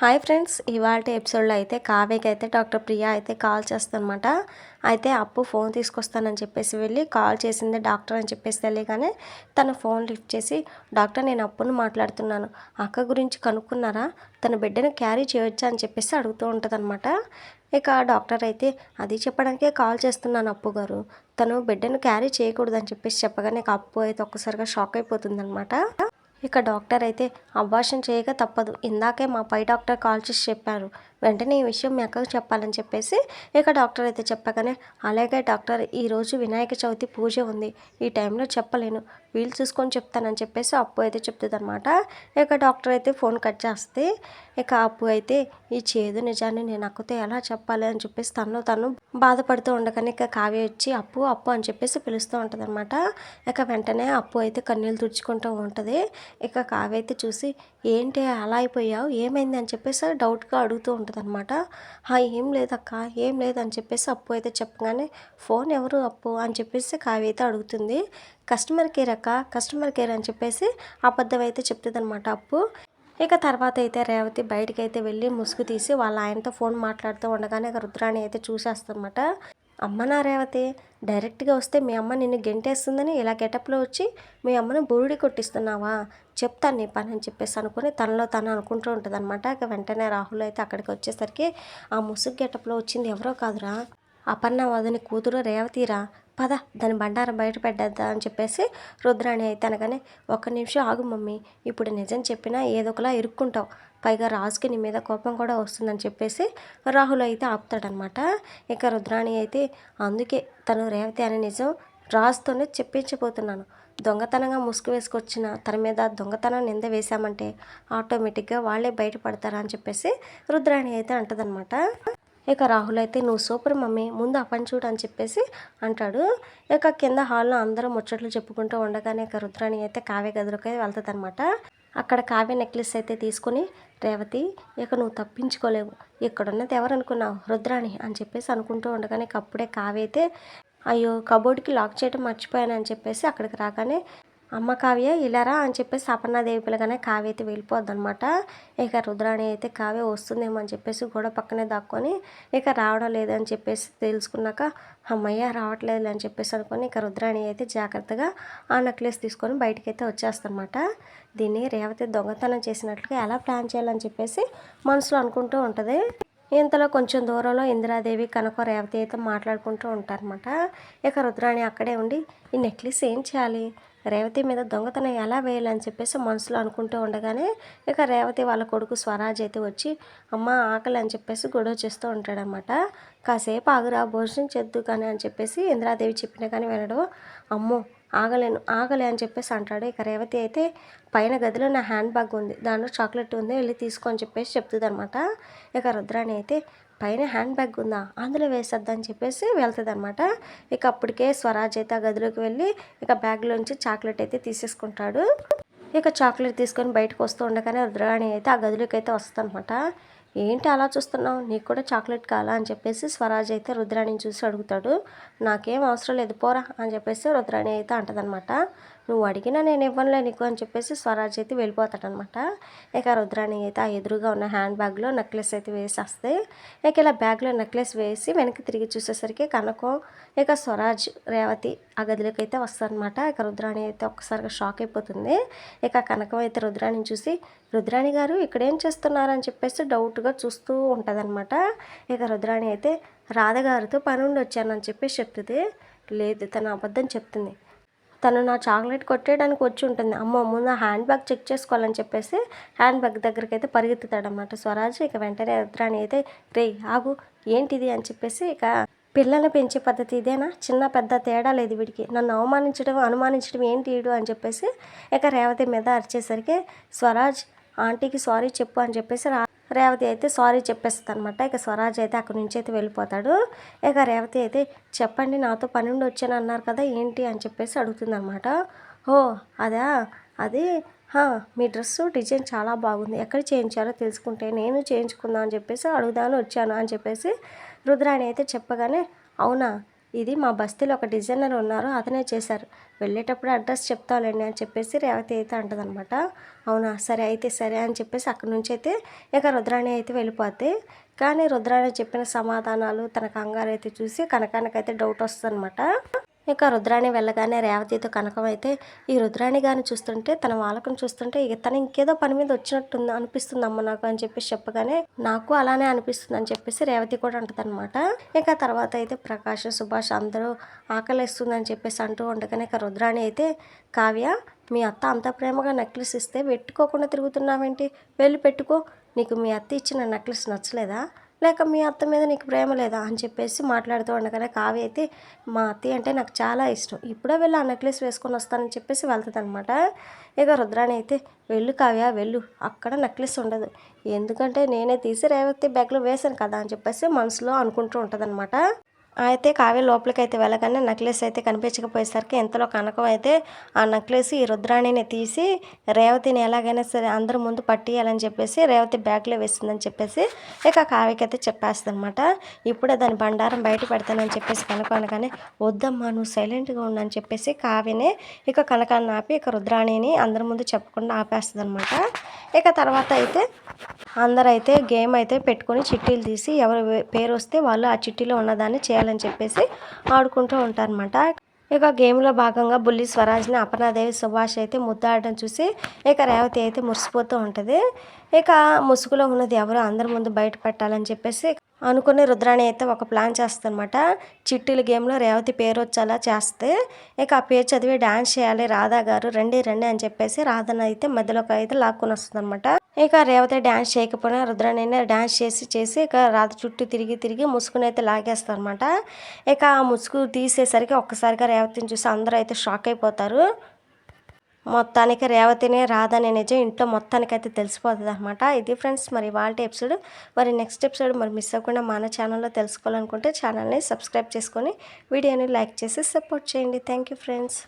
Hi friends ఇవాళ ఎపిసోడ్లో అయితే కావ్యకి అయితే డాక్టర్ ప్రియా అయితే కాల్ చేస్తానమాట అయితే అప్పు ఫోన్ తీసుకొస్తానని చెప్పేసి వెళ్ళి కాల్ చేసింది డాక్టర్ అని చెప్పేసి తెలియగానే తన ఫోన్ లిఫ్ట్ చేసి డాక్టర్ నేను అప్పును మాట్లాడుతున్నాను. అక్క గురించి కనుక్కున్నారా? తన బిడ్డను క్యారీ చేయొచ్చా? అని చెప్పేసి అడుగుతూ ఉంటుందన్నమాట. ఇక డాక్టర్ అయితే అది చెప్పడానికే కాల్ చేస్తున్నాను అప్పు గారు. తను బిడ్డను క్యారీ చేయకూడదని చెప్పేసి చెప్పగానే అప్పు అయితే ఒక్కసారిగా షాక్ అయిపోతుందన్నమాట. ఇక డాక్టర్ అయితే అబార్షన్ చేయక తప్పదు. ఇందాకే మా పై డాక్టర్ కాల్ చేసి చెప్పారు. వెంటనే ఈ విషయం మీ అక్కకు చెప్పాలని చెప్పేసి ఇక డాక్టర్ అయితే చెప్పగానే అలాగే డాక్టర్ ఈరోజు వినాయక చవితి పూజ ఉంది. ఈ టైంలో చెప్పలేను. వీలు చూసుకొని చెప్తానని చెప్పేసి అప్పు అయితే చెప్తుంది అనమాట ఇక డాక్టర్ అయితే ఫోన్ కట్ చేస్తే ఇక అప్పు అయితే ఈ చేదు నిజాన్ని నేను అక్కతో ఎలా చెప్పాలి అని చెప్పేసి తను తను బాధపడుతూ ఉండగానే ఇక కావ్య వచ్చి అప్పు అప్పు అని చెప్పేసి పిలుస్తూ ఉంటుంది అనమాట ఇక వెంటనే అప్పు అయితే కన్నీళ్ళు తుడుచుకుంటూ ఉంటుంది. ఇక కావ్య అయితే చూసి ఏంటి అలా అయిపోయావు? ఏమైంది? అని చెప్పేసి డౌట్గా అడుగుతూ ఉంటుంది అనమాట ఏం లేదక్క ఏం లేదని చెప్పేసి అప్పు అయితే చెప్పగానే ఫోన్ ఎవరు అప్పు? అని చెప్పేసి కావ్య అయితే అడుగుతుంది. కస్టమర్ కేర్ అక్క కస్టమర్ కేర్ అని చెప్పేసి అబద్ధం అయితే చెప్తుంది అనమాట అప్పు. ఇక తర్వాత అయితే రేవతి బయటికి అయితే వెళ్ళి ముసుగు తీసి వాళ్ళ ఆయనతో ఫోన్ మాట్లాడుతూ ఉండగానే ఇక రుద్రాణి అయితే చూసేస్తానమాట అమ్మ నా రేవతి డైరెక్ట్గా వస్తే మీ అమ్మ నిన్ను గెంటేస్తుందని ఇలా గెటప్లో వచ్చి మీ అమ్మను బురుడి కొట్టిస్తున్నావా? చెప్తాను నీ పని అని చెప్పేసి అనుకుని తనలో తను అనుకుంటూ ఉంటుంది అనమాట ఇక వెంటనే రాహుల్ అయితే అక్కడికి వచ్చేసరికి ఆ ముసుగు గెటప్లో వచ్చింది ఎవరో కాదురా. అపర్ణ వదని కూతురు రేవతిరా పద దాని బండారం బయట పెట్టేద్దా అని చెప్పేసి రుద్రాణి అయితే అనగానే ఒక్క నిమిషం ఆగు మమ్మీ ఇప్పుడు నిజం చెప్పినా ఏదో ఒకలా ఇరుక్కుంటావు. పైగా రాజుకి నీ మీద కోపం కూడా వస్తుందని చెప్పేసి రాహుల్ అయితే ఆపుతాడనమాట. ఇక రుద్రాణి అయితే అందుకే తను రేవతి అనే నిజం రాజుతోనే చెప్పించబోతున్నాను. దొంగతనంగా ముసుగు వేసుకొచ్చిన తన మీద దొంగతనం నింద వేశామంటే ఆటోమేటిక్గా వాళ్ళే బయటపడతారా అని చెప్పేసి రుద్రాణి అయితే అంటదనమాట. ఇక రాహుల్ అయితే నువ్వు సూపర్ మమ్మీ ముందు ఆ పని చూడు అని చెప్పేసి అంటాడు. ఇక కింద హాల్లో అందరూ ముచ్చట్లు చెప్పుకుంటూ ఉండగానే ఇక రుద్రాణి అయితే కావ్య గదిలోకి వెళ్తుంది అనమాట అక్కడ కావ్య నెక్లెస్ అయితే తీసుకుని రేవతి ఇక నువ్వు తప్పించుకోలేవు. ఇక్కడున్నది ఉన్నది ఎవరనుకున్నావు? రుద్రాణి అని చెప్పేసి అనుకుంటూ ఉండగానే అప్పుడే కావ్య అయితే అయ్యో కబోర్డ్కి లాక్ చేయడం మర్చిపోయాను అని చెప్పేసి అక్కడికి రాగానే అమ్మ కావ్య ఇలారా అని చెప్పేసి అపర్ణాదేవి పిల్లగానే కావ్య అయితే వెళ్ళిపోద్ది అనమాట ఇక రుద్రాణి అయితే కావ్య వస్తుందేమో అని చెప్పేసి గోడ పక్కనే దాక్కొని ఇక రావడం లేదని చెప్పేసి తెలుసుకున్నాక అమ్మయ్య రావట్లేదు అని చెప్పేసి అనుకొని ఇక రుద్రాణి అయితే జాగ్రత్తగా ఆ నెక్లెస్ తీసుకొని బయటకి అయితే దీన్ని రేవతి దొంగతనం చేసినట్లుగా ఎలా ప్లాన్ చేయాలని చెప్పేసి మనసులో అనుకుంటూ ఉంటుంది. ఇంతలో కొంచెం దూరంలో ఇందిరాదేవి కనక రేవతి అయితే మాట్లాడుకుంటూ ఉంటారనమాట ఇక రుద్రాణి అక్కడే ఉండి ఈ నెక్లెస్ ఏం చేయాలి? రేవతి మీద దొంగతనం ఎలా వేయాలని చెప్పేసి మనసులో అనుకుంటూ ఉండగానే ఇక రేవతి వాళ్ళ కొడుకు స్వరాజ్ అయితే వచ్చి అమ్మ ఆకలి అని చెప్పేసి గొడవ చేస్తూ ఉంటాడనమాట కాసేపు ఆగురా భోజనం చేద్దు కానీ అని చెప్పేసి ఇంద్రాదేవి చెప్పినా కానీ వినడు. అమ్మో ఆగలేను ఆగలే అని చెప్పేసి అంటాడు. ఇక రేవతి అయితే పైన గదిలో నా హ్యాండ్ బ్యాగ్ ఉంది దాంట్లో చాక్లెట్ ఉంది వెళ్ళి తీసుకో అని చెప్పేసి చెప్తుంది అనమాట ఇక రుద్రాణి అయితే పైన హ్యాండ్ బ్యాగ్ ఉందా? అందులో వేసేద్దని చెప్పేసి వెళ్తుంది అనమాట ఇక అప్పటికే స్వరాజ్ అయితే ఆ గదిలోకి వెళ్ళి ఇక బ్యాగ్లోంచి చాక్లెట్ అయితే తీసేసుకుంటాడు. ఇక చాక్లెట్ తీసుకొని బయటకు వస్తూ ఉండగానే రుద్రాణి అయితే ఆ గదిలోకి అయితే వస్తుందన్నమాట. ఏంటి అలా చూస్తున్నావు? నీకు కూడా చాక్లెట్ కావాలా? అని చెప్పేసి స్వరాజ్ అయితే రుద్రాణిని చూసి అడుగుతాడు. నాకేం అవసరం లేదు పోరా అని చెప్పేసి రుద్రాణి అయితే అంటదనమాట నువ్వు అడిగినా నేను ఇవ్వనులే నీకు అని చెప్పేసి స్వరాజ్ అయితే వెళ్ళిపోతాడనమాట. ఇక రుద్రాణి అయితే ఆ ఎదురుగా ఉన్న హ్యాండ్ బ్యాగ్లో నెక్లెస్ అయితే వేసేస్తే ఇక ఇలా బ్యాగ్లో నెక్లెస్ వేసి వెనక్కి తిరిగి చూసేసరికి కనకం ఇక స్వరాజ్ రేవతి ఆ గదిలోకి అయితే వస్తారనమాట. ఇక రుద్రాణి అయితే ఒక్కసారిగా షాక్ అయిపోతుంది. ఇక కనకం అయితే రుద్రాణిని చూసి రుద్రాణి గారు ఇక్కడ ఏం చేస్తున్నారని చెప్పేసి డౌట్గా చూస్తూ ఉంటుందన్నమాట ఇక రుద్రాణి అయితే రాధగారితో పని ఉండి వచ్చానని చెప్పేసి చెప్తుంది. లేదు తను అబద్ధం చెప్తుంది. తను నా చాక్లెట్ కొట్టేయడానికి వచ్చి ఉంటుంది. అమ్మ ముందు హ్యాండ్ బ్యాగ్ చెక్ చేసుకోవాలని చెప్పేసి హ్యాండ్ బ్యాగ్ దగ్గరికి అయితే పరిగెత్తుతాడనమాట స్వరాజ్. ఇక వెంటనే రుద్రాణి అయితే రే ఆగు ఏంటిది? అని చెప్పేసి ఇక పిల్లల్ని పెంచే పద్ధతి ఇదేనా? చిన్న పెద్ద తేడా లేదు వీడికి. నన్ను అవమానించడం అనుమానించడం ఏంటి వీడు? అని చెప్పేసి ఇక రేవతి మీద అరిచేసరికి స్వరాజ్ ఆంటీకి సారీ చెప్పు అని చెప్పేసి రా రేవతి అయితే సారీ చెప్పేస్తుంది అనమాట ఇక స్వరాజ్ అయితే అక్కడి నుంచి అయితే వెళ్ళిపోతాడు. ఇక రేవతి అయితే చెప్పండి నాతో పన్నెండు వచ్చాను అన్నారు కదా ఏంటి అని చెప్పేసి అడుగుతుంది అనమాట ఓ అదా? అది మీ డ్రెస్సు డిజైన్ చాలా బాగుంది. ఎక్కడ చేయించారో తెలుసుకుంటే నేను చేయించుకుందాం అని చెప్పేసి అడుగుదాను వచ్చాను అని చెప్పేసి రుద్రాణి అయితే చెప్పగానే అవునా? ఇది మా బస్తీలో ఒక డిజైనర్ ఉన్నారు అతనే చేశారు. వెళ్ళేటప్పుడు అడ్రస్ చెప్తాలేండి అని చెప్పేసి రేవతి అయితే అంటదనమాట. అవునా? సరే అయితే సరే అని చెప్పేసి అక్కడి నుంచి అయితే ఇక రుద్రాణి అయితే వెళ్ళిపోద్ది. కానీ రుద్రాణి చెప్పిన సమాధానాలు తన కంగారు అయితే చూసి కనకానికైతే డౌట్ వస్తుంది ఇక రుద్రాణి వెళ్ళగానే రేవతితో కనకం అయితే ఈ రుద్రాణి గారిని చూస్తుంటే తన వాళ్ళకం చూస్తుంటే ఇక తను ఇంకేదో పని మీద వచ్చినట్టుంది అనిపిస్తుంది అమ్మ నాకు అని చెప్పేసి చెప్పగానే నాకు అలానే అనిపిస్తుంది అని చెప్పేసి రేవతి కూడా అంటదనమాట ఇక తర్వాత అయితే ప్రకాష్ సుభాష్ అందరూ ఆకలిస్తుంది అని చెప్పేసి అంటూ ఉండగానే ఇక రుద్రాణి అయితే కావ్య మీ అత్త అంత ప్రేమగా నెక్లెస్ ఇస్తే పెట్టుకోకుండా తిరుగుతున్నావేంటి? వెళ్ళి పెట్టుకో. నీకు మీ అత్త ఇచ్చిన నెక్లెస్ నచ్చలేదా? లేక మీ అత్త మీద నీకు ప్రేమ లేదా అని చెప్పేసి మాట్లాడుతూ ఉండగానే కావ్య అయితే మా అత్తయ్య అంటే నాకు చాలా ఇష్టం. ఇప్పుడే వెళ్ళి ఆ నెక్లెస్ వేసుకొని వస్తానని చెప్పేసి వెళ్తుందనమాట ఇక రుద్రాణి అయితే వెళ్ళు కావ్య వెళ్ళు. అక్కడ నెక్లెస్ ఉండదు. ఎందుకంటే నేనే తీసి రేవతి బ్యాగ్లో వేశాను కదా అని చెప్పేసి మనసులో అనుకుంటూ ఉంటుందన్నమాట. అయితే కావ్య లోపలికి అయితే వెళ్ళగానే నెక్లెస్ అయితే కనిపించకపోయేసరికి ఎంతలో కనకం అయితే ఆ నెక్లెస్ ఈ రుద్రాణిని తీసి రేవతిని ఎలాగైనా సరే అందరి ముందు పట్టియాలని చెప్పేసి రేవతి బ్యాగ్లో వేసిందని చెప్పేసి ఇక కావ్యకి అయితే చెప్పేస్తుంది అనమాట ఇప్పుడే దాని బండారం బయట పెడతానని చెప్పేసి కనకం అనగానే వద్దమ్మా నువ్వు సైలెంట్గా ఉండని చెప్పేసి కావ్యనే ఇక కనకాన్ని ఆపి ఇక రుద్రాణిని అందరి ముందు చెప్పకుండా ఆపేస్తుంది అనమాట ఇక తర్వాత అయితే అందరైతే గేమ్ అయితే పెట్టుకొని చిట్టీలు తీసి ఎవరు పేరు వస్తే వాళ్ళు ఆ చిట్టీలో ఉన్నదాన్ని చేయాలని చెప్పేసి ఆడుకుంటూ ఉంటారనమాట ఇక గేమ్లో భాగంగా బుల్లి స్వరాజ్ని అపర్ణాదేవి సుభాష్ అయితే ముద్దాడడం చూసి ఇక రేవతి అయితే మురిసిపోతూ ఉంటుంది. ఇక ముసుగులో ఉన్నది ఎవరో అందరి ముందు బయట పెట్టాలని చెప్పేసి అనుకుని రుద్రాణి అయితే ఒక ప్లాన్ చేస్తుందన్నమాట. చిట్టీల గేమ్లో రేవతి పేరు వచ్చేలా చేస్తే ఇక ఆ పేరు చదివి డాన్స్ చేయాలి రాధా గారు రండి రండి అని చెప్పేసి రాధను అయితే మధ్యలోకి అయితే లాక్కొని వస్తుంది ఇక రేవతి డ్యాన్స్ చేయకపోయినా రుద్రనైనా డ్యాన్స్ చేసి చేసి ఇక రాత్రి చుట్టూ తిరిగి తిరిగి ముసుగుని అయితే లాగేస్తారు అనమాట ఇక ఆ ముసుగు తీసేసరికి ఒక్కసారిగా రేవతిని చూసి అందరూ అయితే షాక్ అయిపోతారు. మొత్తానికి రేవతినే రాదని నిజం ఇంట్లో మొత్తానికి అయితే తెలిసిపోతుంది అనమాట ఇది ఫ్రెండ్స్ మరి వాళ్ళ ఎపిసోడ్. మరి నెక్స్ట్ ఎపిసోడ్ మరి మిస్ అవ్వకుండా మన ఛానల్లో తెలుసుకోవాలనుకుంటే ఛానల్ని సబ్స్క్రైబ్ చేసుకొని వీడియోని లైక్ చేసి సపోర్ట్ చేయండి. Thank you friends.